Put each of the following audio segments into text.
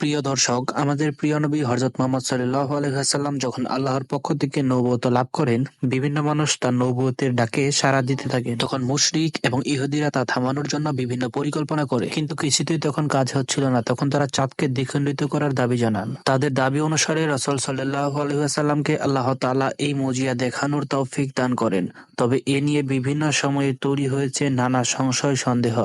প্রিয় দর্শক, আমাদের প্রিয় নবী হযরত মুহাম্মদ সাল্লাল্লাহু আলাইহি ওয়াসাল্লাম যখন আল্লাহর পক্ষ থেকে নৌবত লাভ করেন, বিভিন্ন মানুষ তার নৌবতের ডাকে সাড়া দিতে থাকে। তখন মুশরিক এবং ইহুদিরা তা থামানোর জন্য বিভিন্ন পরিকল্পনা করে। কিন্তু কিছুতেই তখন কাজ হচ্ছিল না, তখন তারা চাঁদকে দ্বিখণ্ডিত করার দাবি জানান। তাদের দাবি অনুসারে রাসূল সাল্লাল্লাহু আলাইহি ওয়াসাল্লামকে আল্লাহ তাআলা এই মুজিয়া দেখানোর তৌফিক দান করেন। তবে এ নিয়ে বিভিন্ন সময়ে তৈরি হয়েছে নানা সংশয় সন্দেহ,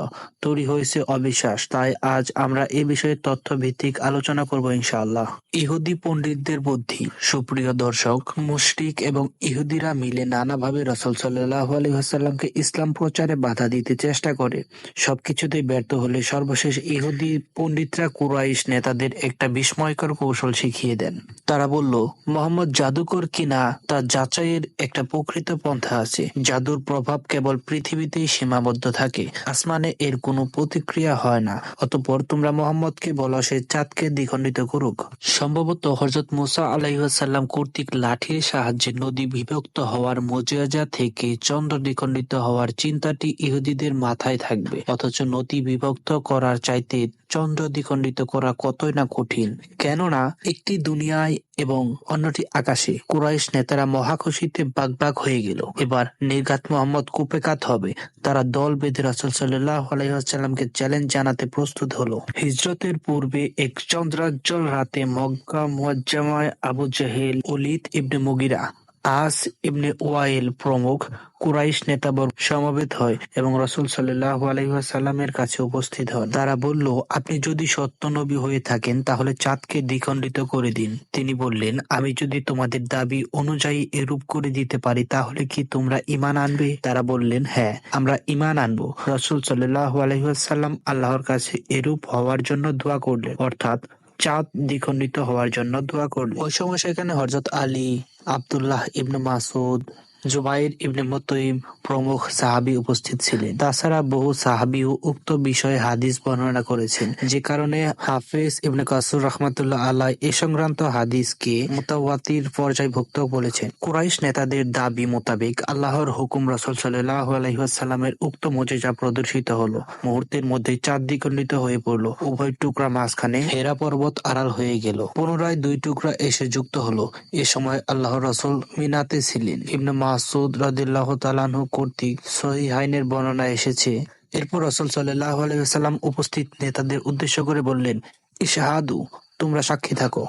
তৈরি হয়েছে অবিশ্বাস। তাই আজ আমরা এ বিষয়ে তথ্য ভিত্তিক আলোচনা করব ইনশাআল্লাহ। ইহুদি পণ্ডিতদের বুদ্ধি। সুপ্রিয় দর্শক, মুশরিক এবং ইহুদিরা মিলে নানাভাবে রাসূল সাল্লাল্লাহু আলাইহি ওয়াসাল্লামকে ইসলাম প্রচারে বাধা দিতে চেষ্টা করে। সবকিছুতেই ব্যর্থ হলে সর্বশেষ ইহুদি পণ্ডিতরা কুরাইশ নেতাদের একটা বিস্ময়কর কৌশল শিখিয়ে দেন। তারা বলল, মোহাম্মদ জাদুকর কিনা তা যাচাইয়ের একটা প্রকৃত পন্থা আছে। জাদুর প্রভাব কেবল পৃথিবীতেই সীমাবদ্ধ থাকে। আসমানে এর কোনো প্রতিক্রিয়া হয় না। অতঃপর তোমরা মোহাম্মদকে বলো সে চাঁদকে দ্বিখণ্ডিত করুক। সম্ভবত হযরত মুসা আলাইহাল্লাম কর্তৃক লাঠির সাহায্যে নদী বিভক্ত হওয়ার মজিয়াজা থেকে চন্দ্র দ্বিখণ্ডিত হওয়ার চিন্তাটি ইহুদিদের মাথায় থাকবে। অথচ নদী বিভক্ত করার চাইতে চন্দ্র দ্বিখণ্ডিত করা কতই না কঠিন। কেননা, একটি দুনিয়ায় এবং অন্যটি আকাশে কুরাইশ নেতারা মহাখুশিতে বাগবাগ হয়ে গেল। এবার নির্ঘাত মোহাম্মদ কুপেকাত হবে। তারা দল বেঁধে রাসূল সাল্লাল্লাহু আলাইহি ওয়াসাল্লামকে চ্যালেঞ্জ জানাতে প্রস্তুত হলো। হিজরতের পূর্বে এক চন্দ্রাজ্জ্বল রাতে মক্কা মুয়াজ্জামায় আবু জাহেল ওলীদ ইবনে মুগিরা আস ইবনে ওয়াইল প্রমুখ কুরাইশ নেতাবর্গ সমবেত হয় এবং রসুল সাল্লাল্লাহু আলাইহি ওয়াসাল্লামের কাছে উপস্থিত হন। তারা বলল, আপনি যদি সত্য নবী হয়ে থাকেন, তাহলে চাঁদকে দ্বিখণ্ডিত করে দিন। তিনি বললেন, আমি যদি তোমাদের দাবি অনুযায়ী এরূপ করে দিতে পারি, তাহলে কি তোমরা ইমান আনবে? তারা বললেন হ্যাঁ আমরা ঈমান আনব। রসুল সাল্লাল্লাহু আলাইহি ওয়াসাল্লাম আল্লাহর কাছে এরূপ হওয়ার জন্য দোয়া করলেন, অর্থাৎ চাঁদ দ্বিখণ্ডিত হওয়ার জন্য দোয়া করলেন। ওই সময় সেখানে হযরত আলী আব্দুল্লাহ ইবনে মাসুদ জুবাইর ইবনে মুতঈম প্রমুখ সাহাবী উপস্থিত ছিলেন। তাছাড়া বহু সাহাবীও উক্ত বিষয়ে হাদিস বর্ণনা করেছেন। যে কারণে হাফেজ ইবনে কাসুর রহমাতুল্লাহ আলাই এ সংক্রান্ত হাদিসকে মুতাওয়াতির পর্যায়ভুক্ত বলেছেন। কুরাইশ নেতাদের দাবি মোতাবেক আল্লাহর হুকুম রাসূল সাল্লাল্লাহু আলাইহি ওয়াসাল্লামের উক্ত মুজিজা প্রদর্শিত হলো। মুহূর্তের মধ্যে চাঁদ দ্বিখণ্ডিত হয়ে পড়ল। উভয় টুকরা মাঝখানে হেরা পর্বত আড়াল হয়ে গেল। পুনরায় দুই টুকরা এসে যুক্ত হলো। এ সময় আল্লাহর রসুল মিনাতে ছিলেন। ইবনে মাসুদ রদিল্লাহ তালানহু কর্তৃক সহিহাইনের বর্ণনা এসেছে। এরপর রসুল সাল্লাহ আলাইসাল্লাম উপস্থিত নেতাদের উদ্দেশ্য করে বললেন, ইশহাদু তোমরা সাক্ষী থাকো।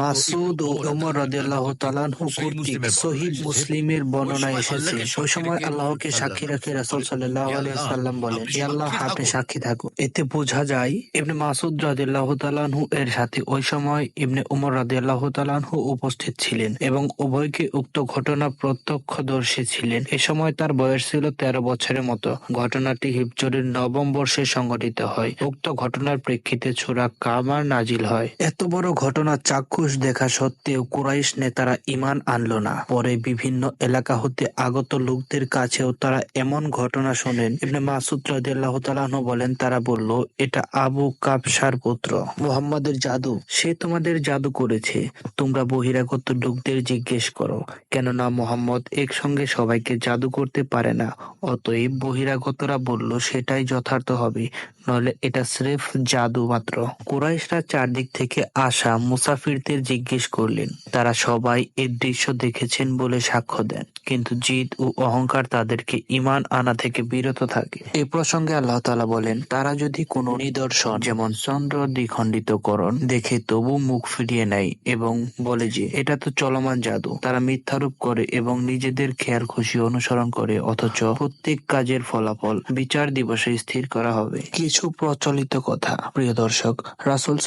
মাসুদ ও ওমর রাদিয়াল্লাহু তাআলাহু কর্তৃক সহিহ মুসলিমের বর্ণনা এসেছে। ওই সময় আল্লাহকে সাক্ষী রেখে রাসূল সাল্লাল্লাহু আলাইহি ওয়াসাল্লাম বলেন হে আল্লাহ আপনি সাক্ষী থাকো। এতে বোঝা যায় ইবনে মাসুদ রাদিয়াল্লাহু তাআলাহু এর সাথে ওই সময় ইবনে উমর রাদিয়াল্লাহু তাআলাহু উপস্থিত ছিলেন এবং উভয়কে উক্ত ঘটনা প্রত্যক্ষদর্শী ছিলেন। এ সময় তার বয়স ছিল তেরো বছরের মতো। ঘটনাটি হিজরীর নবম বর্ষে সংঘটিত হয়। উক্ত ঘটনার প্রেক্ষিতে সূরা কামার নাজিল হয়। এত বড় ঘটনা চাক্ষুষ দেখা সত্ত্বেও কুরাইশ নেতারা ইমান আনল না। পরে বিভিন্ন এলাকা হতে আগত লোকদের কাছেও তারা এমন ঘটনা শোনেন। ইবনে মাসুদ রাদিয়াল্লাহু তাআলা বলেন, তারা বলল, এটা আবু কাবসার পুত্র, মুহাম্মাদের জাদু। সে তোমাদের জাদু করেছে। তোমরা বহিরাগত লোকদের জিজ্ঞেস করো, কেননা মোহাম্মদ একসঙ্গে সবাইকে জাদু করতে পারে না। অতএব বহিরাগতরা বলল, সেটাই যথার্থ হবে, নইলে এটা স্রেফ জাদু মাত্র। কুরাইশরা চারদিক থেকে আসা মুসাফিরদের জিজ্ঞেস করলেন, তারা সবাই এর দৃশ্য দেখেছেন বলে সাক্ষ্য দেন, কিন্তু জিদ ও অহংকার তাদেরকে ঈমান আনা থেকে বিরত থাকে। এ প্রসঙ্গে আল্লাহ তাআলা বলেন, তারা যদি কোনো নিদর্শন, যেমন চন্দ্র দ্বিখণ্ডিতকরণ, দেখে তবু মুখ ফিরিয়ে নেয় এবং বলে যে, এটা তো চলমান জাদু। তারা মিথ্যারোপ করে এবং নিজেদের খেয়াল খুশি অনুসরণ করে, অথচ প্রত্যেক কাজের ফলাফল বিচার দিবসে স্থির করা হবে। কিছু প্রচলিত কথা, প্রিয় দর্শক, রাসুল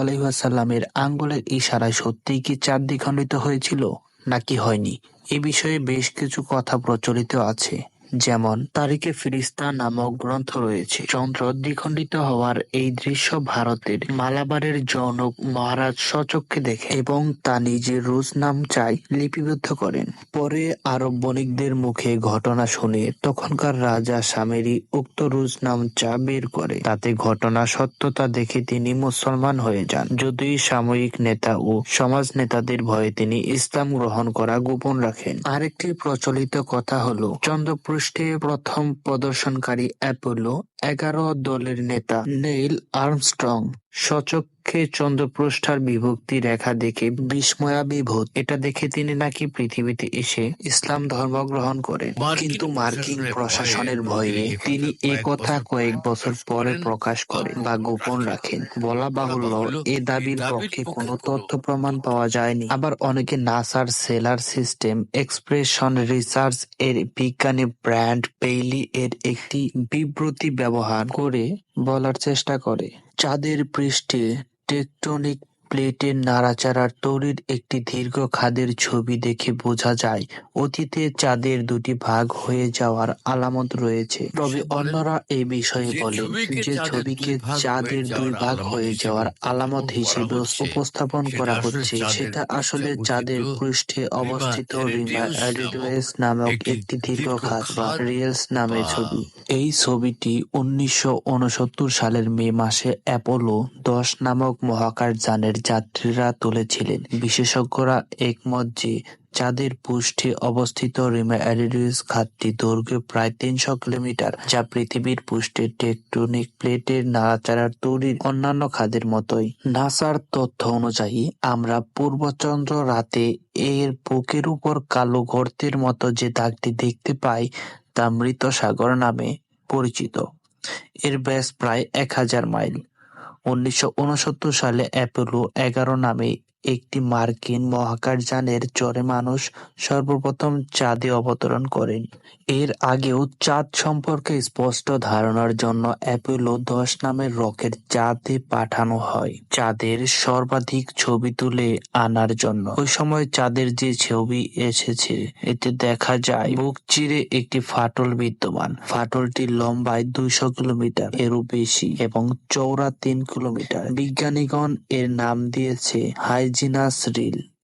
আলাইহি ওয়াসাল্লামের আঙ্গুলের ইশারায় সত্যিই কি চাঁদ খণ্ডিত হয়েছিল নাকি হয়নি? এ বিষয়ে বেশ কিছু কথা প্রচলিত আছে। যেমন তারিখে ফিরিস্তা নামক গ্রন্থ রয়েছে। চন্দ্র দ্বিখণ্ডিত হওয়ার এই দৃশ্য ভারতের মালাবারের জনক মহারাজ স্বচক্ষে দেখে এবং তা নিজে রোজনাম চাই লিপিবদ্ধ করেন। পরে আরব বণিকদের মুখে ঘটনা শুনে তখনকার রাজা সামেরি উক্ত রোজনাম চা বের করে। তাতে ঘটনা সত্যতা দেখে তিনি মুসলমান হয়ে যান। যদিও সাময়িক নেতা ও সমাজ নেতাদের ভয়ে তিনি ইসলাম গ্রহণ করা গোপন রাখেন। আরেকটি প্রচলিত কথা হলো চন্দ্রপুর পৃষ্ঠে প্রথম প্রদর্শনকারী অ্যাপোলো এগারো দলের নেতা নেইল আর্মস্ট্রং সচক্ষে চক্ষে চন্দ্রপৃষ্ঠার বিভক্তি রেখা দেখে বিস্ময়াবিভূত এটা দেখে তিনি নাকি পৃথিবীতে এসে ইসলাম ধর্ম গ্রহণ করেন। কিন্তু মার্কিন প্রশাসনের ভয়ে তিনি এ কথা কয়েক বছর পরে প্রকাশ করেন বা গোপন রাখেন। বলা বাহুল্য এ দাবির পক্ষে কোনো তথ্য প্রমাণ পাওয়া যায়নি। আবার অনেকে নাসার সেলার সিস্টেম এক্সপ্রেশন রিসার্চ এর বিজ্ঞানী ব্র্যান্ড পেইলি এর একটি বিবৃতি ব্যবহার করে বলার চেষ্টা করে। চাঁদের পৃষ্ঠে টেকটনিক প্লেটের নাড়াচাড়ার তৈরির একটি দীর্ঘ খাদের ছবি দেখে বোঝা যায় অতীতে চাঁদের দুটি ভাগ হয়ে যাওয়ার আলামত রয়েছে। তবে অন্যরা এই বিষয়ে বলেন যে ছবিকে চাঁদের দুই ভাগ হয়ে যাওয়ার আলামত হিসেবে উপস্থাপন করা হচ্ছে। সেটা আসলে চাঁদের পৃষ্ঠে অবস্থিত নামক একটি দীর্ঘ খাত বা রিয়েলস নামের ছবি। এই ছবিটি উনিশশো উনসত্তর সালের মে মাসে অ্যাপোলো দশ নামক মহাকাশযানের যাত্রীরা তুলেছিলেন। বিশেষজ্ঞরা একমত যে চাঁদের পৃষ্ঠে অবস্থিত রিমা অ্যাডিডিউস খাতটি দৈর্ঘ্যে প্রায় তিনশো কিলোমিটার, যা পৃথিবীর পৃষ্ঠে টেকটনিক প্লেটের নাড়াচাড়ার তৈরির অন্যান্য খাদের মতোই। নাসার তথ্য অনুযায়ী, আমরা পূর্বচন্দ্র রাতে এর বুকের উপর কালো গর্তের মতো যে দাগটি দেখতে পাই, তা মৃত সাগর নামে পরিচিত। এর ব্যাস প্রায় এক হাজার মাইল। উনিশশো উনসত্তর সালে অ্যাপোলো এগারো নামে একটি মার্কিন মহাকাশযানের চড়ে মানুষ সর্বপ্রথম চাঁদে অবতরণ করেন। এর আগেও চাঁদ সম্পর্কে স্পষ্ট ধারণার জন্য অ্যাপোলো দশ নামের রকেট চাঁদে পাঠানো হয়। চাঁদের সর্বাধিক ছবি তুলে আনার জন্য। ওই সময় চাঁদের যে ছবি এসেছে, এতে দেখা যায় বুক চিরে একটি ফাটল বিদ্যমান। ফাটলটি লম্বায় দুইশো কিলোমিটার, এরও বেশি, এবং চওড়া তিন কিলোমিটার। বিজ্ঞানীগণ এর নাম দিয়েছে হাইজিনাস রিল